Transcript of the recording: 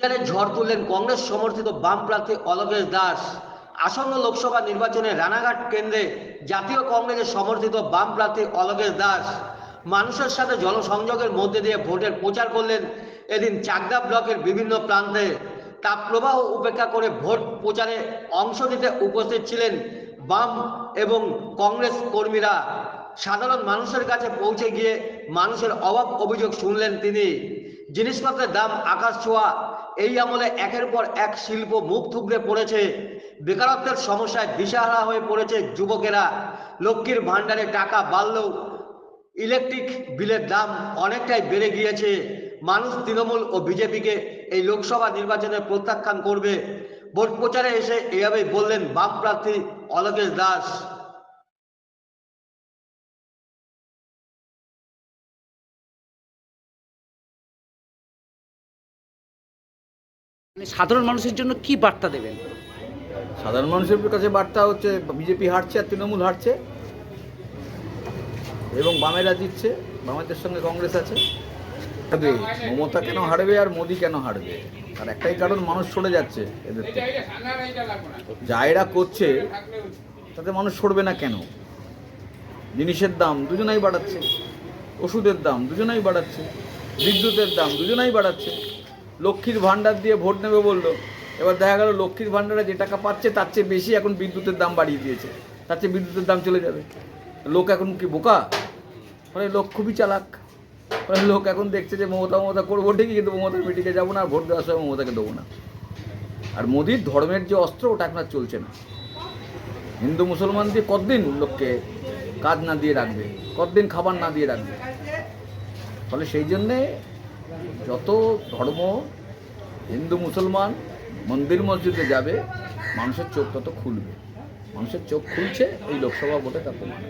প্রচারে ঝড় তুললেন, কংগ্রেস সমর্থিত বাম প্রার্থী অলকেশ দাস। আসন্ন লোকসভা নির্বাচনে রানাঘাট কেন্দ্রে জাতীয় কংগ্রেসের সমর্থিত বাম প্রার্থী অলকেশ দাস। মানুষের সাথে জনসংযোগের মধ্যে দিয়ে ভোটের প্রচার করলেন এদিন চাকদা ব্লকের বিভিন্ন প্রান্তে। তাপ প্রবাহ উপেক্ষা করে ভোট প্রচারে অংশ নিতে উপস্থিত ছিলেন বাম এবং কংগ্রেস কর্মীরা। সাধারণ মানুষের কাছে পৌঁছে গিয়ে মানুষের অভাব অভিযোগ শুনলেন তিনি। জিনিসপত্রের দাম আকাশ ছোঁয়া। এই আমলে একের পর এক শিল্প মুখ থুবড়ে পড়েছে। বেকারত্বের সমস্যায় দিশাহারা হয়ে পড়েছে যুবকেরা। লক্ষ্মীর ভাণ্ডারে টাকা বাড়লেও ইলেকট্রিক বিলের দাম অনেকটাই বেড়ে গিয়েছে। মানুষ তৃণমূল ও বিজেপিকে এই লোকসভা নির্বাচনে প্রত্যাখ্যান করবে। ভোট প্রচারে এসে এভাবেই বললেন বাম প্রার্থী অলোকেশ দাস। সাধারণ মানুষের জন্য কি বার্তা দেবেন? সাধারণ মানুষের কাছে বার্তা হচ্ছে, বিজেপি হারছে আর তৃণমূল হারছে। এবং বামেরা জিতছে, বামেদের সঙ্গে কংগ্রেস আছে। মমতা কেন হারবে আর মোদি কেন হারবে? আর একটাই কারণ, মানুষ সরে যাচ্ছে এদের থেকে। যা এরা করছে, তাতে মানুষ সরবে না কেন? জিনিসের দাম দুজনাই বাড়াচ্ছে, ওষুধের দাম দুজনাই বাড়াচ্ছে, বিদ্যুতের দাম দুজনাই বাড়াচ্ছে। লক্ষ্মীর ভাণ্ডার দিয়ে ভোট নেবে বলল। এবার দেখা গেল লক্ষ্মীর ভাণ্ডারে যে টাকা পাচ্ছে, তার চেয়ে বেশি এখন বিদ্যুতের দাম বাড়িয়ে দিয়েছে। তার চেয়ে বিদ্যুতের দাম চলে যাবে। লোক এখন কি বোকা? মানে লোক খুবই চালাক। মানে লোক এখন দেখছে যে মমতা মমতা করব ঠিকই, কিন্তু মমতার মিটিংয়ে যাব না, আর ভোট দেওয়ার সময় মমতাকে দেবো না। আর মোদির ধর্মের যে অস্ত্র, ওটা এখন আর চলছে না। হিন্দু মুসলমান দিয়ে কতদিন লোককে কাজ না দিয়ে রাখবে? কতদিন খাবার না দিয়ে রাখবে? ফলে সেই জন্যে যত ধর্ম, হিন্দু, মুসলমান মন্দির মসজিদে যাবে, মানুষের চোখ তত খুলবে। মানুষের চোখ খুলছে, এই লোকসভা ভোটে তার প্রমাণ